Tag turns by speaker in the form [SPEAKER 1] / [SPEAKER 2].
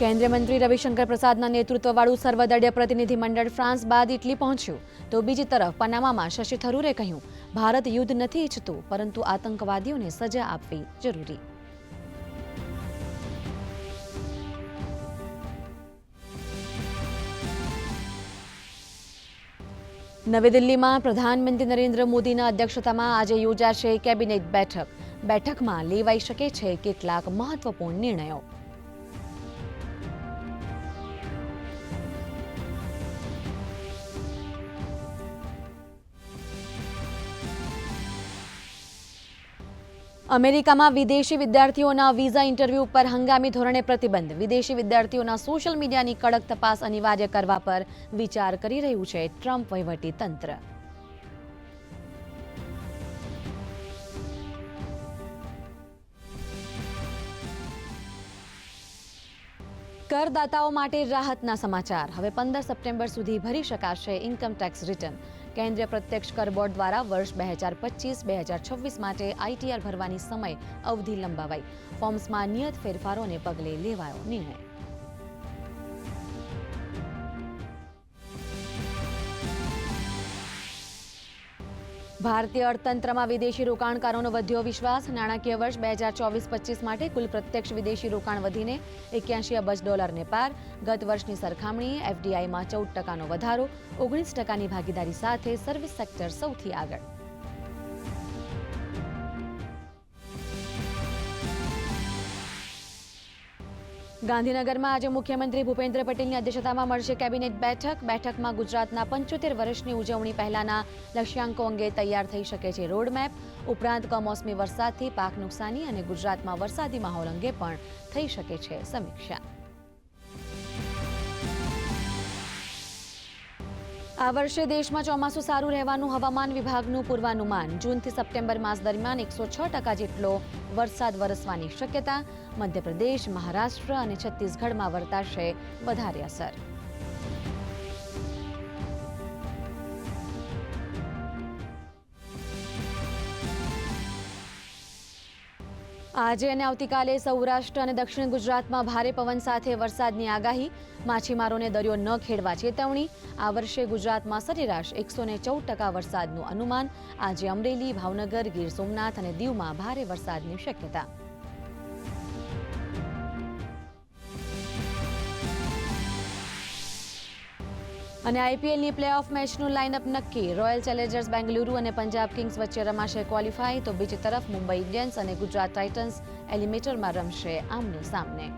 [SPEAKER 1] કેન્દ્રીય મંત્રી રવિશંકર પ્રસાદના નેતૃત્વવાળું સર્વદળીય પ્રતિનિધિમંડળ ફ્રાન્સ બાદ ઇટલી પહોંચ્યું. તો બીજી તરફ પનામામાં શશી થરૂરે કહ્યું, ભારત યુદ્ધ નથી ઈચ્છતું, પરંતુ આતંકવાદીઓને સજા આપવી જરૂરી. નવી દિલ્હીમાં પ્રધાનમંત્રી નરેન્દ્ર મોદીના અધ્યક્ષતામાં આજે યોજાશે કેબિનેટ બેઠક. બેઠકમાં લેવાઈ શકે છે કેટલાક મહત્વપૂર્ણ નિર્ણયો. અમેરિકામાં વિદેશી વિદ્યાર્થીઓના વિઝા ઇન્ટરવ્યૂ પર હંગામી ધોરણે પ્રતિબંધ. વિદેશી વિદ્યાર્થીઓના સોશિયલ મીડિયાની કડક તપાસ અનિવાર્ય કરવા પર વિચાર કરી રહ્યું છે ટ્રમ્પ વહીવટી તંત્ર. કરદાતાઓ માટે રાહતના સમાચાર. હવે પંદર સપ્ટેમ્બર સુધી ભરી શકાશે ઇન્કમ ટેક્સ રિટર્ન કેન્દ્રીય પ્રત્યક્ષ કર બોર્ડ દ્વારા વર્ષ બે હજાર પચીસ, બે હજાર છવ્વીસ માટે આઈટીઆર ભરવાની સમય અવધિ લંબાવાઈ. ફોર્મ્સમાં નિયત ફેરફારોને પગલે લેવાયો નિર્ણય. ભારતીય અર્થતંત્રમાં વિદેશી રોકાણકારોનો વધ્યો વિશ્વાસ. નાણાકીય વર્ષ બે હજાર ચોવીસ પચીસ માટે કુલ પ્રત્યક્ષ વિદેશી રોકાણ વધીને એક્યાસી અબજ ડોલરને પાર. ગત વર્ષની સરખામણીએ એફડીઆઈમાં ચૌદ ટકાનો વધારો, ઓગણીસ ટકાની ભાગીદારી સાથે સર્વિસ સેક્ટર સૌથી આગળ. ગાંધીનગરમાં આજે મુખ્યમંત્રી ભૂપેન્દ્ર પટેલની અધ્યક્ષતામાં મળશે કેબિનેટ બેઠક. બેઠકમાં ગુજરાતના પંચોતેર વર્ષની ઉજવણી પહેલાના લક્ષ્યાંકો અંગે તૈયાર થઈ શકે છે રોડમેપ. ઉપરાંત કમોસમી વરસાદથી પાક નુકસાની અને ગુજરાતમાં વરસાદી માહોલ અંગે પણ થઈ શકે છે સમીક્ષા. આ વર્ષે દેશમાં ચોમાસું સારું રહેવાનું હવામાન વિભાગનું પૂર્વાનુમાન. જૂનથી સપ્ટેમ્બર માસ દરમિયાન એકસો છ ટકા જેટલો વરસાદ વરસવાની શક્યતા મધ્યપ્રદેશ, મહારાષ્ટ્ર અને છત્તીસગઢમાં વર્તાશે વધારે અસર. આજે અને આવતીકાલે સૌરાષ્ટ્ર અને દક્ષિણ ગુજરાતમાં ભારે પવન સાથે વરસાદની આગાહી. માછીમારોને દરિયો ન ખેડવા ચેતવણી. આ વર્ષે ગુજરાતમાં સરેરાશ એકસો ને ચૌદ ટકા વરસાદનું અનુમાન. આજે અમરેલી, ભાવનગર, ગીર સોમનાથ અને દીવમાં ભારે વરસાદની શક્યતા. અને આઈપીએલની પ્લેઓફ મેચનું લાઇનઅપ નક્કી. રોયલ ચેલેન્જર્સ બેંગલુરુ અને પંજાબ કિંગ્સ વચ્ચે રમાશે ક્વોલિફાય તો બીજી તરફ મુંબઈ ઇન્ડિયન્સ અને ગુજરાત ટાઇટન્સ એલિમેટરમાં રમશે આમને સામને.